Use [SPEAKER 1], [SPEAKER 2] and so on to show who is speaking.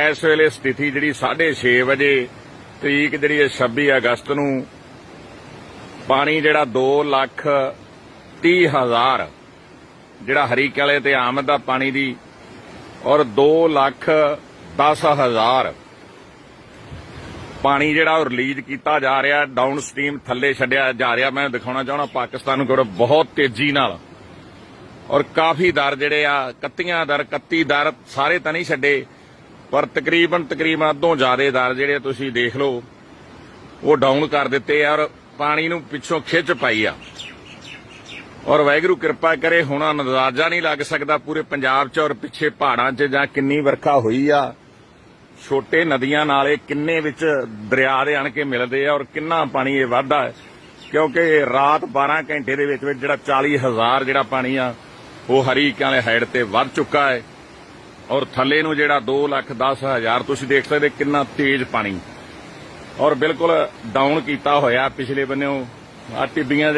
[SPEAKER 1] ਇਸ ਵੇਲੇ ਸਥਿਤੀ ਜਿਹੜੀ 6:30 ਵਜੇ ਤਰੀਕ ਜਿਹੜੀ ਹੈ 26 ਅਗਸਤ ਨੂੰ ਪਾਣੀ ਜਿਹੜਾ 2 ਲੱਖ 30 ਹਜ਼ਾਰ ਜਿਹੜਾ ਹਰੀਕੇ ਵਾਲੇ ਤੇ ਆਮਦ ਦਾ ਪਾਣੀ ਦੀ ਔਰ 2 ਲੱਖ 10 ਹਜ਼ਾਰ ਪਾਣੀ ਜਿਹੜਾ ਉਹ ਰਿਲੀਜ਼ ਕੀਤਾ ਜਾ ਰਿਹਾ ਡਾਊਨ ਸਟ੍ਰੀਮ ਥੱਲੇ ਛੱਡਿਆ ਜਾ ਰਿਹਾ। ਮੈਂ ਦਿਖਾਉਣਾ ਚਾਹਣਾ ਪਾਕਿਸਤਾਨ ਨੂੰ ਕੋਲ ਬਹੁਤ ਤੇਜ਼ੀ ਨਾਲ ਔਰ ਕਾਫੀ ਦਰ ਜਿਹੜੇ ਆ 31 ਦਰ 31 ਦਰ ਸਾਰੇ ਤਾਂ ਨਹੀਂ ਛੱਡੇ। ਪਰ ਤਕਰੀਬਨ ਤਕਰੀਬਨ ਅੱਧੋਂ ਜ਼ਿਆਦੇ ਦਰ ਜਿਹੜੇ ਤੁਸੀਂ ਦੇਖ ਲਓ, ਉਹ ਡਾਊਨ ਕਰ ਦਿੱਤੇ ਆ ਔਰ ਪਾਣੀ ਨੂੰ ਪਿੱਛੋਂ ਖਿੱਚ ਪਾਈ ਆ। ਔਰ ਵਾਹਿਗੁਰੂ ਕਿਰਪਾ ਕਰੇ, ਹੁਣ ਅੰਦਾਜ਼ਾ ਨਹੀਂ ਲੱਗ ਸਕਦਾ ਪੂਰੇ ਪੰਜਾਬ 'ਚ ਔਰ ਪਿੱਛੇ ਪਹਾੜਾਂ 'ਚ ਜਾਂ ਕਿੰਨੀ ਵਰਖਾ ਹੋਈ ਆ। ਛੋਟੇ ਨਦੀਆਂ ਨਾਲੇ ਕਿੰਨੇ ਵਿੱਚ ਦਰਿਆ ਦੇ ਆਣ ਕੇ ਮਿਲਦੇ ਆ ਔਰ ਕਿੰਨਾ ਪਾਣੀ ਇਹ ਵਾਧਾ ਹੈ। ਕਿਉਂਕਿ ਰਾਤ 12 ਘੰਟੇ ਦੇ ਵਿੱਚ ਵਿੱਚ ਜਿਹੜਾ 40000 ਜਿਹੜਾ ਪਾਣੀ ਆ, ਉਹ ਹਰੀਕਿਆਂ ਵਾਲੇ ਹੈਡ ਤੇ ਵੱਧ ਚੁੱਕਾ ਹੈ। ਔਰ ਥੱਲੇ ਨੂੰ ਜਿਹੜਾ 2 ਲੱਖ 10 ਹਜ਼ਾਰ, ਤੁਸੀਂ ਦੇਖ ਸਕਦੇ ਕਿੰਨਾ ਤੇਜ਼ ਪਾਣੀ। ਔਰ ਬਿਲਕੁਲ ਡਾਊਨ ਕੀਤਾ ਹੋਇਆ ਪਿਛਲੇ ਬੰਨਿਓ। ਆ ਟਿੱਬੀਆਂ ਦੇ